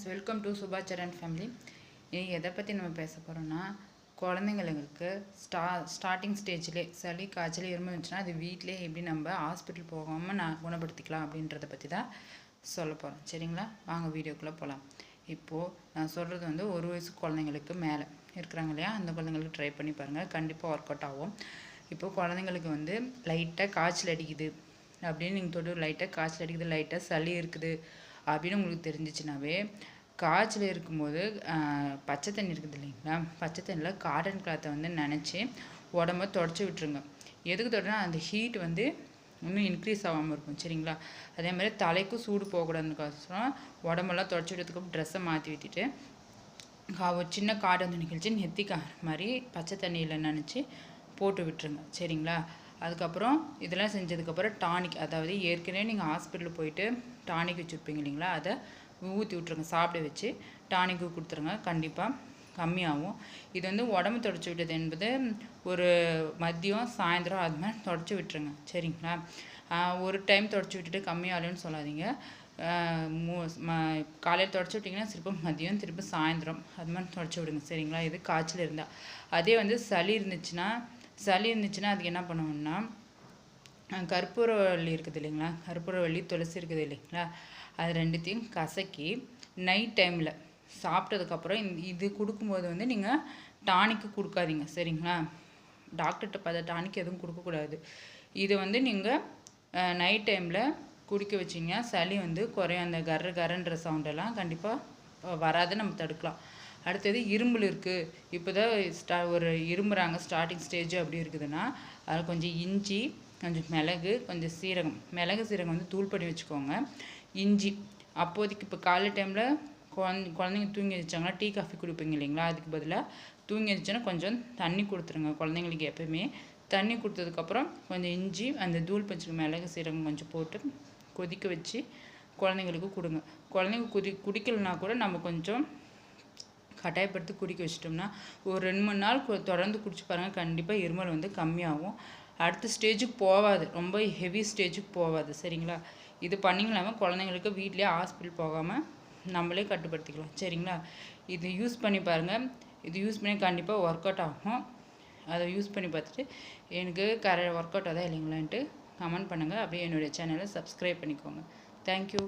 Friends welcome to Subhacharan family. இன்னைக்கு எதை பற்றி நம்ம பேச போகிறோம்னா குழந்தைங்களுக்கு ஸ்டா ஸ்டார்டிங் ஸ்டேஜ்லேயே சளி காய்ச்சல் இருமல் இருந்துச்சுன்னா அது வீட்டிலே எப்படி நம்ம ஹாஸ்பிட்டல் போகாமல் நான் குணப்படுத்திக்கலாம் அப்படின்றத பற்றி தான் சொல்ல போகிறோம் சரிங்களா? வாங்க வீடியோக்குள்ளே போகலாம் இப்போது நான் சொல்கிறது வந்து ஒரு வயசு குழந்தைங்களுக்கு மேலே இருக்கிறாங்க இல்லையா? அந்த குழந்தைங்களுக்கு ட்ரை பண்ணி பாருங்கள் கண்டிப்பாக ஒர்க் அவுட் ஆகும். இப்போது குழந்தைங்களுக்கு வந்து லைட்டாக காய்ச்சல் அடிக்குது அப்படின்னு நீங்கள் தொட்டு லைட்டாக காய்ச்சல் அடிக்குது லைட்டாக சளி இருக்குது. அப்படின்னு உங்களுக்கு தெரிஞ்சிச்சுனாவே காய்ச்சல் இருக்கும்போது பச்சை தண்ணி இருக்குது இல்லைங்களா? பச்சை தண்ணியில் காட்டன் கிளாத்தை வந்து நினச்சி உடம்ப தொடச்சி விட்டுருங்க. எதுக்கு தொடனா அந்த ஹீட் வந்து இன்னும் இன்க்ரீஸ் ஆகாமல் இருக்கும் சரிங்களா? அதே மாதிரி தலைக்கும் சூடு போகக்கூடாதுக்கோசரம் உடம்பெல்லாம் தொடச்சி விட்டதுக்கு ட்ரெஸ்ஸை மாற்றி விட்டுட்டு கா- ஒரு சின்ன காடு வந்து நிகழ்ச்சி நெத்திக்கார மாதிரி பச்சை தண்ணியில் நினச்சி போட்டு விட்டுருங்க சரிங்களா? அதுக்கப்புறம் இதெல்லாம் செஞ்சதுக்கப்புறம் டானிக் அதாவது ஏற்கனவே நீங்கள் ஹாஸ்பிட்டல் போயிட்டு டானிக் வச்சுருப்பீங்க இல்லைங்களா? அதை ஊற்றி விட்ருங்க சாப்பிட வச்சு டானிக்கு கொடுத்துருங்க. கண்டிப்பாக கம்மியாகும். இது வந்து உடம்பு தொடச்சி விட்டது என்பது ஒரு மதியம் சாயந்தரம் அது மாதிரி தொடச்சி விட்டுருங்க. சரிங்களா? ஒரு டைம் தொடச்சி விட்டுட்டு கம்மியாகலன்னு சொல்லாதீங்க. மூ- ம- காலையில் தொடச்சி விட்டிங்கன்னா திருப்ப மதியம் திரும்ப சாயந்தரம் அது மாதிரி தொடச்சி விடுங்க. சரிங்களா? இது காய்ச்சல் இருந்தால் அதே வந்து சளி இருந்துச்சுன்னா சளி இருந்துச்சுன்னா அதுக்கு என்ன பண்ணுவோம்னா கற்பூரவள்ளி இருக்குது இல்லைங்களா? கற்பூரவள்ளி துளசி இருக்குது இல்லைங்களா? அது ரெண்டுத்தையும் கசக்கி நைட் டைமில் சாப்பிட்டதுக்கப்புறம் இந்த இது கொடுக்கும்போது வந்து நீங்கள் டானிக்கு கொடுக்காதீங்க சரிங்களா? டாக்டர்கிட்ட பார்த்த டானிக் எதுவும் கொடுக்கக்கூடாது. இது வந்து நீங்கள் நைட் டைமில் குடிக்க வச்சிங்க சளி வந்து குறையும். அந்த கர்ற கரன்ற சவுண்டெல்லாம் கண்டிப்பாக வராது. நம்ம தடுக்கலாம். அடுத்தது இருமல் இருக்குது இப்போ தான் ஸ்டா ஒரு இரும்புறாங்க ஸ்டார்டிங் ஸ்டேஜ் அப்படி இருக்குதுன்னா அதில் கொஞ்சம் இஞ்சி கொஞ்சம் மிளகு கொஞ்சம் சீரகம். மிளகு சீரகம் வந்து தூள் பண்ணி வச்சுக்கோங்க. இஞ்சி. அப்போதைக்கு இப்போ காலை டைமில் குழந்தை குழந்தைங்க தூங்கி வச்சாங்கன்னா டீ காஃபி கொடுப்பீங்க இல்லைங்களா? அதுக்கு பதிலாக தூங்கி வச்சுன்னா கொஞ்சம் தண்ணி கொடுத்துருங்க குழந்தைங்களுக்கு எப்போயுமே. தண்ணி கொடுத்ததுக்கப்புறம் கொஞ்சம் இஞ்சி அந்த தூள் பச்சை மிளகு சீரகம் கொஞ்சம் போட்டு கொதிக்க வச்சு குழந்தைங்களுக்கு கொடுங்க. குழந்தைங்க குதி குடிக்கலைன்னா கூட நம்ம கொஞ்சம் கட்டாயப்படுத்தி குடிக்க வச்சிட்டோம்னா ஒரு ரெண்டு மூணு நாள் தொடர்ந்து குடிச்சு பாருங்கள் கண்டிப்பாக இருமல் வந்து கம்மியாகும். அடுத்த ஸ்டேஜுக்கு போகாது. ரொம்ப ஹெவி ஸ்டேஜுக்கு போகாது. சரிங்களா? இது பண்ணிங்களாமல் குழந்தைங்களுக்கு வீட்லேயே ஹாஸ்பிட்டல் போகாமல் நம்மளே கட்டுப்படுத்திக்கலாம். சரிங்களா? இது யூஸ் பண்ணி பாருங்கள் இது யூஸ் பண்ணி கண்டிப்பாக ஒர்க் அவுட் ஆகும். அதை யூஸ் பண்ணி பார்த்துட்டு எனக்கு கர ஒர்க் அவுட் அதான் இல்லைங்களான்ட்டு கமெண்ட் பண்ணுங்கள் அப்படியே என்னுடைய சேனலை சப்ஸ்கிரைப் பண்ணிக்கோங்க. தேங்க்யூ